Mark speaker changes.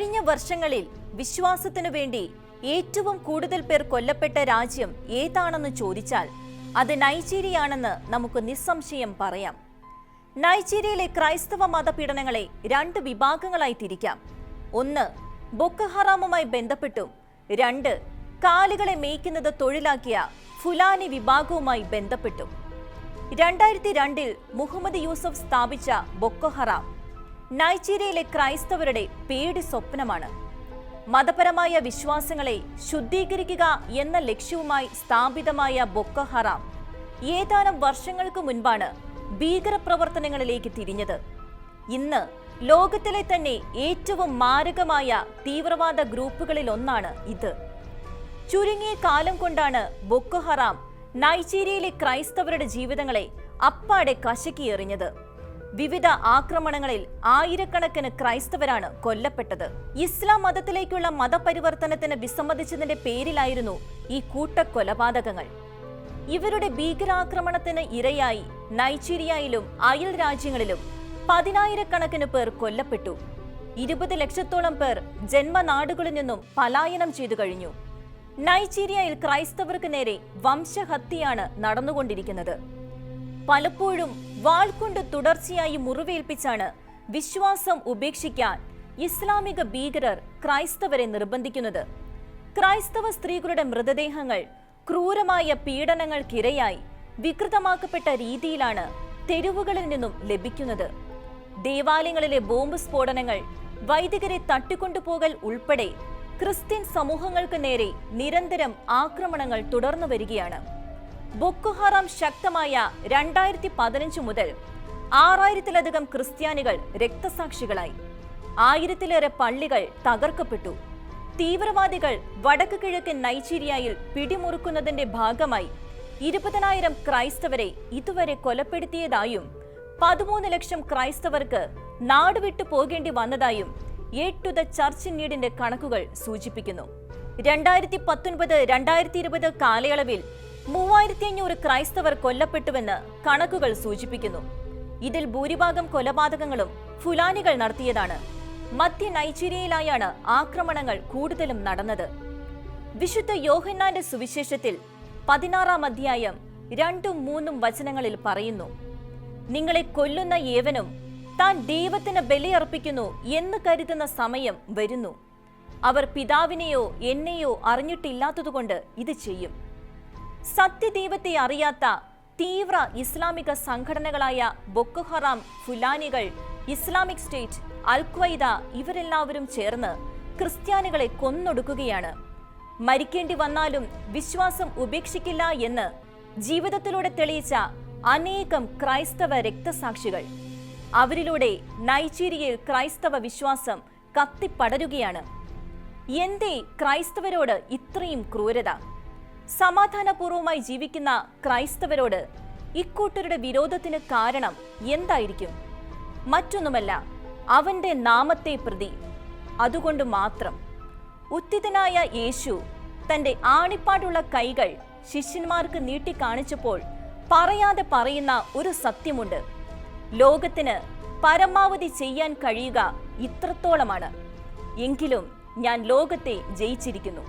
Speaker 1: കഴിഞ്ഞ വർഷങ്ങളിൽ വിശ്വാസത്തിനു വേണ്ടി ഏറ്റവും കൂടുതൽ പേർ കൊല്ലപ്പെട്ട രാജ്യം ഏതാണെന്ന് ചോദിച്ചാൽ അത് നൈജീരിയയാണെന്ന് നമുക്ക് നിസ്സംശയം പറയാം. നൈജീരിയയിലെ ക്രൈസ്തവ മതപീഡനങ്ങളെ രണ്ട് വിഭാഗങ്ങളായി തിരിക്കാം. ഒന്ന് ബൊക്കഹറാമുമായി ബന്ധപ്പെട്ടും. രണ്ട് കാലുകളെ മേയ്ക്കുന്നത് തൊഴിലാക്കിയ ഫുലാനി വിഭാഗവുമായി ബന്ധപ്പെട്ടും. രണ്ടായിരത്തി രണ്ടിൽ മുഹമ്മദ് യൂസഫ് സ്ഥാപിച്ച ബൊക്കഹറാം നൈജീരിയയിലെ ക്രൈസ്തവരുടെ പേടി സ്വപ്നമാണ്. മതപരമായ വിശ്വാസങ്ങളെ ശുദ്ധീകരിക്കുക എന്ന ലക്ഷ്യവുമായി സ്ഥാപിതമായ ബൊക്കഹറാം ഏതാനും വർഷങ്ങൾക്ക് മുൻപാണ് ഭീകരപ്രവർത്തനങ്ങളിലേക്ക് തിരിഞ്ഞത്. ഇന്ന് ലോകത്തിലെ തന്നെ ഏറ്റവും മാരകമായ തീവ്രവാദ ഗ്രൂപ്പുകളിൽ ഒന്നാണ് ഇത്. ചുരുങ്ങിയ കാലം കൊണ്ടാണ് ബൊക്കഹറാം നൈജീരിയയിലെ ക്രൈസ്തവരുടെ ജീവിതങ്ങളെ അപ്പാടെ കശക്കിയെറിഞ്ഞത്. വിവിധ ആക്രമണങ്ങളിൽ ആയിരക്കണക്കിന് ക്രൈസ്തവരാണ് കൊല്ലപ്പെട്ടത്. ഇസ്ലാം മതത്തിലേക്കുള്ള മതപരിവർത്തനത്തിന് വിസമ്മതിച്ചതിന്റെ പേരിലായിരുന്നു ഈ കൂട്ടക്കൊലപാതകങ്ങൾ. ഇവരുടെ ഭീകരാക്രമണത്തിന് ഇരയായി നൈജീരിയയിലും അയൽ രാജ്യങ്ങളിലും പതിനായിരക്കണക്കിന് പേർ കൊല്ലപ്പെട്ടു. ഇരുപത് ലക്ഷത്തോളം പേർ ജന്മനാടുകളിൽ നിന്നും പലായനം ചെയ്തു കഴിഞ്ഞു. നൈജീരിയയിൽ ക്രൈസ്തവർക്ക് നേരെ വംശഹത്യയാണ് നടന്നുകൊണ്ടിരിക്കുന്നത്. പലപ്പോഴും വാൾ കൊണ്ട് തുടർച്ചയായി മുറിവേൽപ്പിച്ചാണ് വിശ്വാസം ഉപേക്ഷിക്കാൻ ഇസ്ലാമിക ഭീകരർ ക്രൈസ്തവരെ നിർബന്ധിക്കുന്നത്. ക്രൈസ്തവ സ്ത്രീകളുടെ മൃതദേഹങ്ങൾ ക്രൂരമായ പീഡനങ്ങൾക്കിരയായി വികൃതമാക്കപ്പെട്ട രീതിയിലാണ് തെരുവുകളിൽ നിന്നും ലഭിക്കുന്നത്. ദേവാലയങ്ങളിലെ ബോംബ് സ്ഫോടനങ്ങൾ വൈദികരെ തട്ടിക്കൊണ്ടുപോകൽ ഉൾപ്പെടെ ക്രിസ്ത്യൻ സമൂഹങ്ങൾക്ക് നേരെ നിരന്തരം ആക്രമണങ്ങൾ തുടർന്നു വരികയാണ് ബൊക്കുഹറാം ശക്തമായ രണ്ടായിരത്തി പതിനഞ്ച് മുതൽ ആറായിരത്തിലധികം ക്രിസ്ത്യാനികൾ രക്തസാക്ഷികളായി. ആയിരത്തിലേറെ പള്ളികൾ തകർക്കപ്പെട്ടു. തീവ്രവാദികൾ വടക്ക് കിഴക്കൻ നൈജീരിയയിൽ പിടിമുറുക്കുന്നതിന്റെ ഭാഗമായി ഇരുപതിനായിരം ക്രൈസ്തവരെ ഇതുവരെ കൊലപ്പെടുത്തിയതായും പതിമൂന്ന് ലക്ഷം ക്രൈസ്തവർക്ക് നാടുവിട്ടു പോകേണ്ടി വന്നതായും എയ്റ്റ് ടു ദ ചർച്ച് നീഡിന്റെ കണക്കുകൾ സൂചിപ്പിക്കുന്നു. രണ്ടായിരത്തി പത്തൊൻപത് രണ്ടായിരത്തി ഇരുപത് കാലയളവിൽ മൂവായിരത്തി അഞ്ഞൂറ് ക്രൈസ്തവർ കൊല്ലപ്പെട്ടുവെന്ന് കണക്കുകൾ സൂചിപ്പിക്കുന്നു. ഇതിൽ ഭൂരിഭാഗം കൊലപാതകങ്ങളും ഫുലാനികൾ നടത്തിയതാണ്. മധ്യ നൈജീരിയയിലായാണ് ആക്രമണങ്ങൾ കൂടുതലും നടന്നത്. വിശുദ്ധ യോഹന്നാന്റെ സുവിശേഷത്തിൽ പതിനാറാം അധ്യായം രണ്ടും മൂന്നും വചനങ്ങളിൽ പറയുന്നു. നിങ്ങളെ കൊല്ലുന്ന ഏവനും താൻ ദൈവത്തിന് ബലിയർപ്പിക്കുന്നു എന്ന് കരുതുന്ന സമയം വരുന്നു. അവർ പിതാവിനെയോ എന്നെയോ അറിഞ്ഞിട്ടില്ലാത്തതുകൊണ്ട് ഇത് ചെയ്യും. സത്യദൈവത്തെ അറിയാത്ത തീവ്ര ഇസ്ലാമിക സംഘടനകളായ ബൊക്കുഹറാം ഫുലാനികൾ ഇസ്ലാമിക് സ്റ്റേറ്റ് അൽക്വൈദ ഇവരെല്ലാവരും ചേർന്ന് ക്രിസ്ത്യാനികളെ കൊന്നൊടുക്കുകയാണ്. മരിക്കേണ്ടി വന്നാലും വിശ്വാസം ഉപേക്ഷിക്കില്ല എന്ന് ജീവിതത്തിലൂടെ തെളിയിച്ച അനേകം ക്രൈസ്തവ രക്തസാക്ഷികൾ. അവരിലൂടെ നൈജീരിയയിൽ ക്രൈസ്തവ വിശ്വാസം കത്തിപ്പടരുകയാണ്. എന്തേ ക്രൈസ്തവരോട് ഇത്രയും ക്രൂരത? സമാധാനപൂർവമായി ജീവിക്കുന്ന ക്രൈസ്തവരോട് ഇക്കൂട്ടരുടെ വിരോധത്തിന് കാരണം എന്തായിരിക്കും? മറ്റൊന്നുമല്ല അവന്റെ നാമത്തെ പ്രതി. അതുകൊണ്ട് മാത്രം ഉത്തിതനായ യേശു തന്റെ ആണിപ്പാടുള്ള കൈകൾ ശിഷ്യന്മാർക്ക് നീട്ടിക്കാണിച്ചപ്പോൾ പറയാതെ പറയുന്ന ഒരു സത്യമുണ്ട്. ലോകത്തിന് പരമാവധി ചെയ്യാൻ കഴിയുക ഇത്രത്തോളമാണ്. എങ്കിലും ഞാൻ ലോകത്തെ ജയിച്ചിരിക്കുന്നു.